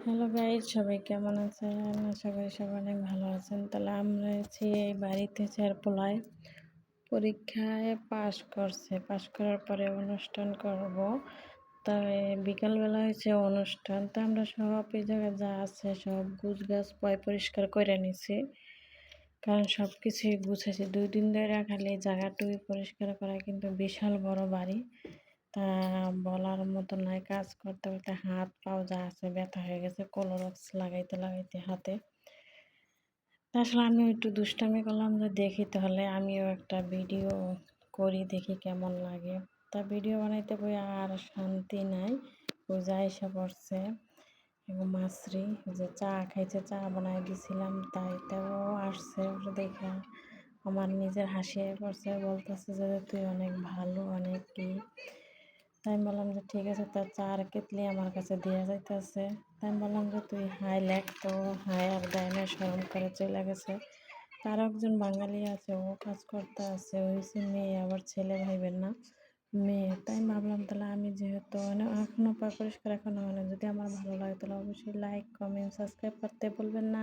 Hello guys সবাই কেমন আছেন? আশা করি সবাই অনেক ভালো আছেন। তাহলে আমরা আছি এই বাড়িতে চারপোলায় পরীক্ষায় পাশ করছে। পাশ করার পরে অনুষ্ঠান করব। তবে বিকালবেলা হয়েছে অনুষ্ঠান। তো আমরা সব জায়গায় যা আছে সব গুছ গাছ পয় পরিষ্কার করে নিছি। কারণ সব কিছুই গুছেছি দুই দিন ধরে খালি জায়গাটুকু পরিষ্কার করা কিন্তু বিশাল বড় বাড়ি। তা বলার মতো নাই, কাজ করতে করতে হাত পাও যা আছে ব্যথা হয়ে গেছে, কোলোরক্স লাগাইতে লাগাইতে হাতে। আসলে আমি একটু দুষ্টামি করলাম যে দেখি তাহলে আমিও একটা ভিডিও করি, দেখি কেমন লাগে। তা ভিডিও বানাইতে বই আর শান্তি নাই যা এসে পড়ছে। এবং মাছরি যে চা খাইছে, চা বানাই দিছিলাম, তাই তাও আসছে দেখা। আমার নিজের হাসিয়ে পড়ছে, বলতেছে যে তুই অনেক ভালো, অনেক কি। তাই বললাম যে, ঠিক আছে তার চার কেতলি আমার কাছে দিয়ে যাইতেছে। তাই বললাম যে, তুই হাই লেখ তো, হাই আর দেয় না স্মরণ করে চলে গেছে। তার একজন বাঙালি আছে, ও কাজ করতে আছে হয়েছে মেয়ে, আবার ছেলে ভাইবেন না, মেয়ে। তাই ভাবলাম, তাহলে আমি যেহেতু মানে এখনও পরিষ্কার এখনও মানে যদি আমার ভালো লাগে, তাহলে অবশ্যই লাইক কমেন্ট সাবস্ক্রাইব করতে বলবেন না।